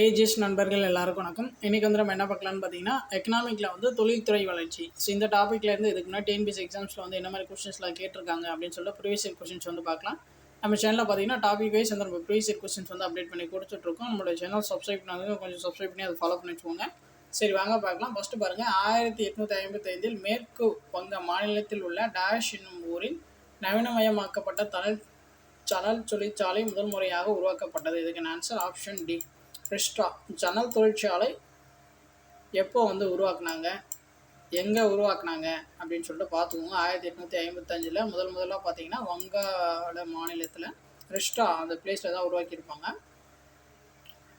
AGS நண்பர்கள் எல்லாருக்கும் வணக்கம். இன்றைக்கி வந்து நம்ம என்ன பார்க்கலாம்னு பார்த்தீங்கன்னா எக்கனாமிக்கில் வந்து தொழில்துறை வளர்ச்சி. ஸோ இந்த டாப்பிக்லேருந்து இதுக்கு முன்னாடி டிஎன்பிஎஸ் எக்ஸாம்ஸில் வந்து என்ன மாதிரி கொஸ்டின்ஸ்லாம் கேட்டிருக்காங்க அப்படின்னு சொல்லிட்டு ப்ரீவியஸ் இயர் கொஸ்டின்ஸ் வந்து பார்க்கலாம். நம்ம சேனலில் பார்த்தீங்கன்னா டாபிக் வைஸ் வந்து நம்ம ப்ரீவியஸ் இயர் கொஸ்டின்ஸ் வந்து அப்டேட் பண்ணி கொடுத்துட்ருக்கோம் நம்மளோட சேனல் சப்ஸ்கிரைப் பண்ணாங்க கொஞ்சம் சப்ஸ்கிரைப் பண்ணி அதை ஃபாலோ பண்ணி வச்சுக்கோங்க. சரி வாங்க பார்க்கலாம். ஃபஸ்ட்டு பாருங்கள் ஆயிரத்தி எட்நூற்றி ஐம்பத்தைந்தில் மேற்கு வங்க மாநிலத்தில் உள்ள டேஷ் என்னும் ஊரில் நவீனமயமாக்கப்பட்ட தனல் சலல் தொழிற்சாலை முதல் முறையாக உருவாக்கப்பட்டது. இதுக்கு ஆன்சர் ஆப்ஷன் டி ரிஸ்ட்ரா ஜன்னல் தொழிற்சாலை எப்போ வந்து உருவாக்குனாங்க? எங்கே உருவாக்குனாங்க? அப்படின்னு சொல்லிட்டு பார்த்துக்கோங்க ஆயிரத்தி எட்நூற்றி ஐம்பத்தஞ்சில் முதல் முதலாக பார்த்தீங்கன்னா வங்காள மாநிலத்தில் ரிஷ்டா அந்த பிளேஸில் தான் உருவாக்கியிருப்பாங்க.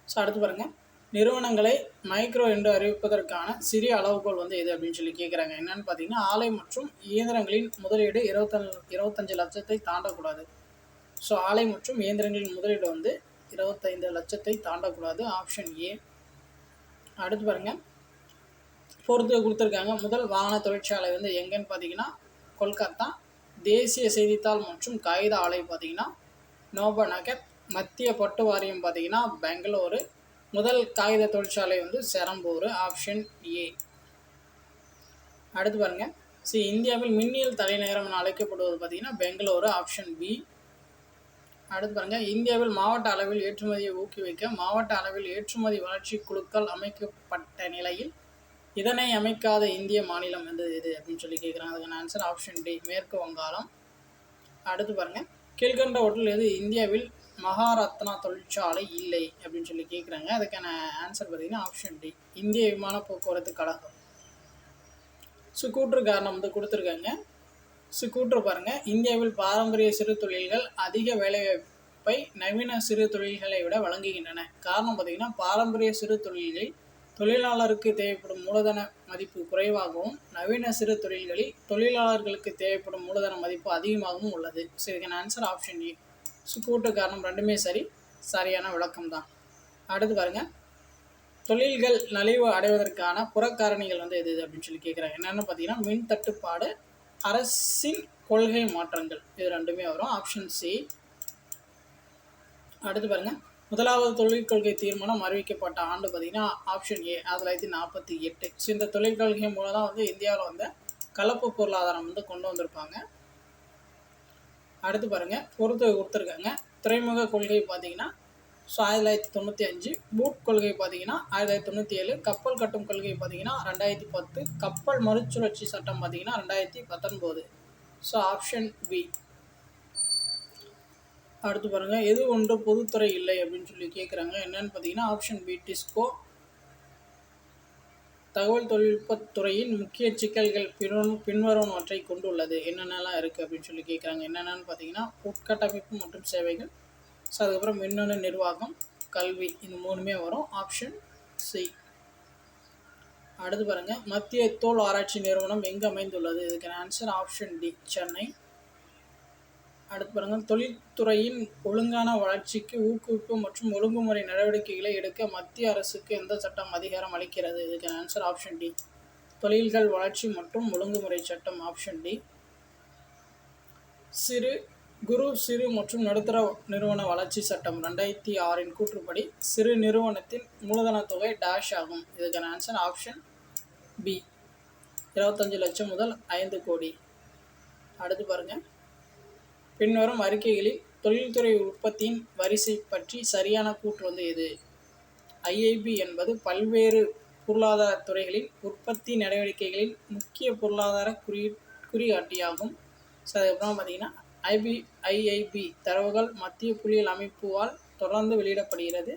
ஸோ அடுத்து பாருங்கள் நிறுவனங்களை மைக்ரோ என்று அறிவிப்பதற்கான சிறிய அளவுகோல் வந்து எது அப்படின்னு சொல்லி கேட்குறாங்க என்னென்னு பார்த்தீங்கன்னா ஆலை மற்றும் இயந்திரங்களின் முதலீடு இருபத்தஞ்சு இருபத்தஞ்சு லட்சத்தை தாண்டக்கூடாது. ஸோ ஆலை மற்றும் இயந்திரங்களின் முதலீடு வந்து இருபத்தைந்து லட்சத்தை தாண்டக்கூடாது. ஆப்ஷன் ஏ அடுத்து பாருங்க. பொறுத்து கொடுத்துருக்காங்க. முதல் வாகன தொழிற்சாலை வந்து எங்கேன்னு பார்த்தீங்கன்னா கொல்கத்தா. தேசிய செய்தித்தாள் மற்றும் காகித ஆலை பார்த்தீங்கன்னா நோபநகர் மத்திய பட்டு வாரியம் பார்த்தீங்கன்னா பெங்களூரு. முதல் காகித தொழிற்சாலை வந்து செரம்பூர். ஆப்ஷன் ஏ அடுத்து பாருங்க. சி இந்தியாவில் மின்னியல் தலைநகரம் என அழைக்கப்படுவது பார்த்தீங்கன்னா பெங்களூரு. ஆப்ஷன் பி அடுத்து பாருங்க. இந்தியாவில் மாவட்ட அளவில் ஏற்றுமதியை ஊக்குவிக்க மாவட்ட அளவில் ஏற்றுமதி வளர்ச்சி குழுக்கள் அமைக்கப்பட்ட நிலையில் இதனை அமைக்காத இந்திய மாநிலம் வந்து எது அப்படின்னு சொல்லி கேட்குறாங்க அதுக்கான ஆன்சர் ஆப்ஷன் டி மேற்கு வங்காளம். அடுத்து பாருங்க. கீழ்கண்ட ஒட்டில் எது இந்தியாவில் மகாரத்னா தொழிற்சாலை இல்லை அப்படின்னு சொல்லி கேட்குறாங்க அதுக்கான ஆன்சர் பார்த்தீங்கன்னா ஆப்ஷன் டி இந்திய விமான போக்குவரத்து கழகம். சுக்கூற்று காரணம் வந்து கொடுத்துருக்காங்க. கூற்று பாருங்க. இந்தியாவில் பாரம்பரிய சிறு தொழில்கள் அதிக வேலைவாய்ப்பை நவீன சிறு தொழில்களை விட வழங்குகின்றன. காரணம் பார்த்தீங்கன்னா பாரம்பரிய சிறு தொழில்களில் தொழிலாளருக்கு தேவைப்படும் மூலதன மதிப்பு குறைவாகவும் நவீன சிறு தொழில்களில் தொழிலாளர்களுக்கு தேவைப்படும் மூலதன மதிப்பு அதிகமாகவும் உள்ளது. ஸோ இதுக்கான ஆன்சர் ஆப்ஷன் ஏ கூட்டு காரணம் ரெண்டுமே சரி சரியான விளக்கம் தான். அடுத்து பாருங்க. தொழில்கள் நலிவு அடைவதற்கான புறக்காரணிகள் வந்து எது அப்படின்னு சொல்லி கேட்குறாங்க என்னென்னு பார்த்தீங்கன்னா மின் தட்டுப்பாடு அரசின் கொள்கை மாற்றங்கள். இது ரெண்டுமே வரும். ஆப்ஷன் சி அடுத்து பாருங்க. முதலாவது தொழில் கொள்கை தீர்மானம் அறிவிக்கப்பட்ட ஆண்டு பார்த்தீங்கன்னா ஆப்ஷன் ஏ ஆயிரத்தி தொள்ளாயிரத்தி நாற்பத்தி எட்டு. ஸோ இந்த தொழில் கொள்கை மூலம் தான் வந்து இந்தியாவில் வந்து கலப்பு பொருளாதாரம் வந்து கொண்டு வந்திருப்பாங்க. அடுத்து பாருங்க. பொறுத்து கொடுத்துருக்காங்க. துறைமுக கொள்கை பார்த்தீங்கன்னா ஸோ ஆயிரத்தி தொள்ளாயிரத்தி தொண்ணூற்றி அஞ்சு பூட் கொள்கை பார்த்தீங்கன்னா ஆயிரத்தி தொள்ளாயிரத்தி தொண்ணூற்றி ஏழு கப்பல் கட்டும் கொள்கை பார்த்தீங்கன்னா ரெண்டாயிரத்தி பத்து கப்பல் மறுசுழற்சி சட்டம் பார்த்தீங்கன்னா ரெண்டாயிரத்தி பத்தொன்பது. ஸோ ஆப்ஷன் பி அடுத்து பாருங்கள் எது ஒன்று பொதுத்துறை இல்லை அப்படின்னு சொல்லி கேட்குறாங்க என்னன்னு பார்த்தீங்கன்னா ஆப்ஷன் பி டிஸ்கோ தகவல் தொழில்நுட்பத்துறையின் முக்கிய சிக்கல்கள் பின் பின்வருவனவற்றை கொண்டுள்ளது. என்னென்னலாம் இருக்குது அப்படின்னு சொல்லி கேட்குறாங்க என்னென்னு பார்த்தீங்கன்னா உட்கட்டமைப்பு மற்றும் சேவைகள் ஸோ அதுக்கப்புறம் மின்னணு நிர்வாகம் கல்வி இந்த மூணுமே வரும். ஆப்ஷன் சி அடுத்து பாருங்கள் மத்திய தோல் ஆராய்ச்சி நிறுவனம் எங்கே அமைந்துள்ளது? இதுக்கான ஆன்சர் ஆப்ஷன் டி சென்னை. அடுத்து பாருங்கள் தொழில்துறையின் ஒழுங்கான வளர்ச்சிக்கு ஊக்குவிப்பு மற்றும் ஒழுங்குமுறை நடவடிக்கைகளை எடுக்க மத்திய அரசுக்கு எந்த சட்டம் அதிகாரம் அளிக்கிறது? இதுக்கான ஆன்சர் ஆப்ஷன் டி தொழில்கள் வளர்ச்சி மற்றும் ஒழுங்குமுறை சட்டம் ஆப்ஷன் டி சிறு குரு சிறு மற்றும் நடுத்தர நிறுவன வளர்ச்சி சட்டம் ரெண்டாயிரத்தி ஆறின் கூற்றுப்படி சிறு நிறுவனத்தின் மூலதன தொகை டேஷ் ஆகும். இதுக்கான ஆன்சர் ஆப்ஷன் பி இருபத்தஞ்சு லட்சம் முதல் ஐந்து கோடி. அடுத்து பாருங்கள் பின்வரும் அறிக்கைகளில் தொழில்துறை உற்பத்தியின் வரிசை பற்றி சரியான கூற்று வந்து எது? ஐஐபி என்பது பல்வேறு பொருளாதார துறைகளின் உற்பத்தி நடவடிக்கைகளின் முக்கிய பொருளாதார குறி குறிகாட்டியாகும். ஸோ அதுக்கப்புறம் பார்த்தீங்கன்னா ஐபி ஐஐபி தரவுகள் மத்திய புள்ளியியல் அமைப்பால் தொடர்ந்து வெளியிடப்படுகிறது.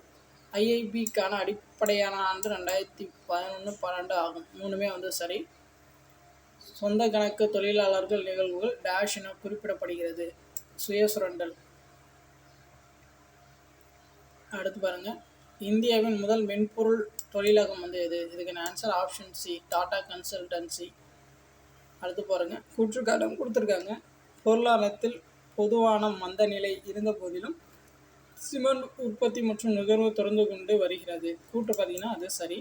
ஐஐபிக்கான அடிப்படையான ஆண்டு ரெண்டாயிரத்தி பதினொன்று பன்னெண்டு ஆகும். மூணுமே வந்து சரி. சொந்த கணக்கு தொழிலாளர்கள் நிகழ்வுகள் டேஷ் என குறிப்பிடப்படுகிறது. சுய சுரண்டல். அடுத்து பாருங்கள் இந்தியாவின் முதல் மென்பொருள் தொழிலகம் வந்து எது? இதுக்கான answer option C Tata consultancy அடுத்து பாருங்கள் கூற்றுக்காலம் கொடுத்துருக்காங்க. பொருளாதாரத்தில் பொதுவான மந்த நிலை இருந்த போதிலும் சிமெண்ட் உற்பத்தி மற்றும் நுகர்வு தொடர்ந்து கொண்டு வருகிறது. கூட்டு பார்த்தீங்கன்னா அது சரி.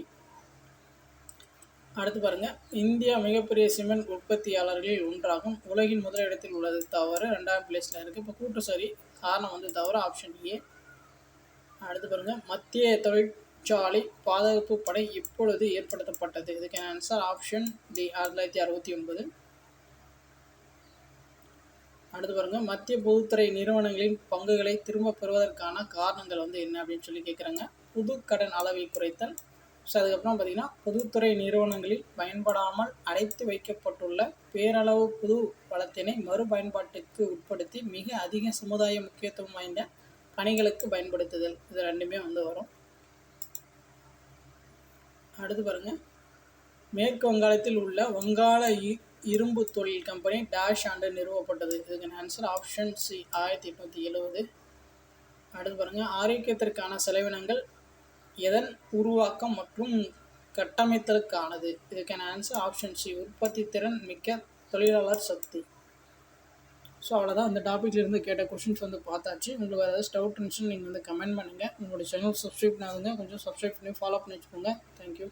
அடுத்து பாருங்கள் இந்தியா மிகப்பெரிய சிமெண்ட் உற்பத்தியாளர்களில் ஒன்றாகும். உலகின் முதலிடத்தில் உள்ளது. தவறு ரெண்டாம் பிளேஸில் இருக்குது இப்போ கூட்டு சரி. காரணம் வந்து தவறு. ஆப்ஷன் ஏ அடுத்து பாருங்கள் மத்திய தொழிற்சாலை பாதுகாப்பு படை எப்பொழுது ஏற்படுத்தப்பட்டது. இதுக்கான ஆன்சர் ஆப்ஷன் டி ஆயிரத்தி தொள்ளாயிரத்தி அறுபத்தி ஒன்பது. அடுத்து பாருங்க மத்திய பொதுத்துறை நிறுவனங்களின் பங்குகளை திரும்ப பெறுவதற்கான காரணங்கள் வந்து என்ன அப்படின்னு சொல்லி கேட்குறாங்க புது கடன் அளவை குறைத்தல். ஸோ அதுக்கப்புறம் பார்த்தீங்கன்னா பொதுத்துறை நிறுவனங்களில் பயன்படாமல் அடைத்து வைக்கப்பட்டுள்ள பேரளவு புது வளத்தினை மறுபயன்பாட்டுக்கு உட்படுத்தி மிக அதிக சமுதாய முக்கியத்துவம் வாய்ந்த பணிகளுக்கு பயன்படுத்துதல். இது ரெண்டுமே வந்து வரும். அடுத்து பாருங்க மேற்கு வங்காளத்தில் உள்ள வங்காள இரும்பு தொழில் கம்பெனி டேஷ் ஆண்டு நிறுவப்பட்டது. இதுக்கான ஆன்சர் ஆப்ஷன் சி ஆயிரத்தி எட்நூற்றி எழுபது அடுத்து பாருங்கள் ஆரோக்கியத்திற்கான செலவினங்கள் எதன் உருவாக்கம் மற்றும் கட்டமைத்தலுக்கானது? இதுக்கான ஆன்சர் ஆப்ஷன் சி உற்பத்தி திறன் மிக்க தொழிலாளர் சக்தி. ஸோ அவ்வளோதான் இந்த டாப்பிக்லேருந்து கேட்ட கொஷின்ஸ் வந்து பார்த்தாச்சு. உங்களுக்கு வேறு ஏதாவது டவுட் இருந்துச்சுன்னு நீங்கள் வந்து கமெண்ட் பண்ணுங்கள் உங்களுடைய சேனல் சப்ஸ்கிரைப் பண்ணாதுங்க. கொஞ்சம் சப்ஸ்கிரைப் பண்ணி ஃபாலோ பண்ணி வச்சுக்கோங்க. தேங்க்யூ